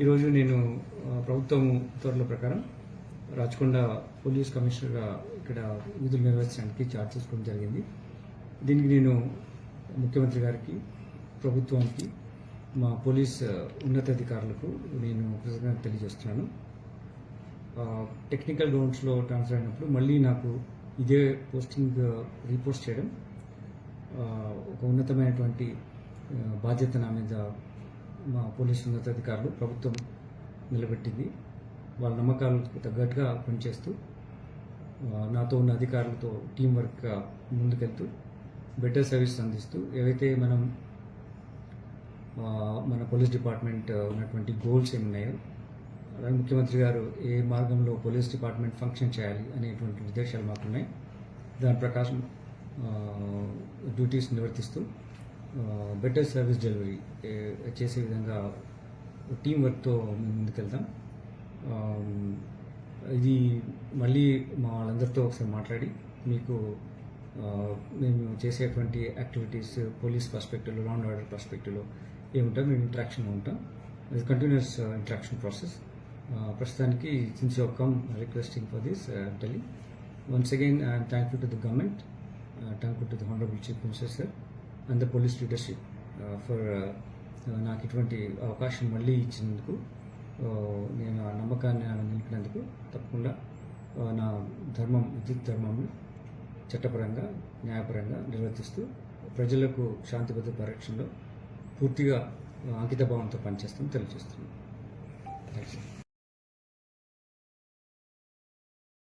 ఈరోజు నేను ప్రభుత్వం ఉత్తర్వుల ప్రకారం రాచకొండ పోలీస్ కమిషనర్గా ఇక్కడ విధులు నిర్వహించడానికి చార్జ్ తీసుకోవడం జరిగింది. దీనికి నేను ముఖ్యమంత్రి గారికి ప్రభుత్వానికి మా పోలీస్ ఉన్నతాధికారులకు నేను కృతజ్ఞత తెలియజేస్తున్నాను. టెక్నికల్ గ్రౌండ్స్లో ట్రాన్స్ఫర్ అయినప్పుడు మళ్ళీ నాకు ఇదే పోస్టింగ్ రీపోస్ట్ చేయడం ఒక ఉన్నతమైనటువంటి బాధ్యత నా మీద మా పోలీసు ఉన్నతాధికారులు ప్రభుత్వం నిలబెట్టింది. వాళ్ళ నమ్మకాలకు తగ్గట్టుగా పనిచేస్తూ నాతో ఉన్న అధికారులతో టీం వర్క్గా ముందుకెళ్తూ బెటర్ సర్వీస్ అందిస్తూ ఏవైతే మనం మన పోలీస్ డిపార్ట్మెంట్ ఉన్నటువంటి గోల్స్ ఏమున్నాయో అలాగే ముఖ్యమంత్రి గారు ఏ మార్గంలో పోలీస్ డిపార్ట్మెంట్ ఫంక్షన్ చేయాలి అనేటువంటి నిర్దేశాలు మాకున్నాయి. దాని ప్రకారం డ్యూటీస్ నిర్వర్తిస్తూ బెటర్ సర్వీస్ డెలివరీ చేసే విధంగా టీం వర్క్తో మేము ముందుకెళ్తాం ఇది మళ్ళీ మా వాళ్ళందరితో ఒకసారి మాట్లాడి మీకు మేము చేసేటువంటి యాక్టివిటీస్ పోలీస్ పర్స్పెక్టివ్లో లాండ్ ఆర్డర్ పర్స్పెక్టివ్లో ఏముంటాం మేము ఇంట్రాక్షన్లో ఉంటాం. ఇది కంటిన్యూస్ ఇంట్రాక్షన్ ప్రాసెస్ ప్రస్తుతానికి since you come requesting for this telling once again I'm thankful to the government thank you to the honourable chief minister sir and the police leadership for నాకు ఇటువంటి అవకాశం మళ్ళీ ఇచ్చినందుకు uh, నేను ఆ నమ్మకాన్ని నిలిపినందుకు తప్పకుండా uh, నా ధర్మం విద్యుత్ ధర్మంను చట్టపరంగా న్యాయపరంగా నిర్వర్తిస్తూ ప్రజలకు శాంతి భద్రత పరిరక్షణలో పూర్తిగా uh, అంకితభావంతో పనిచేస్తామని తెలియజేస్తున్నాను.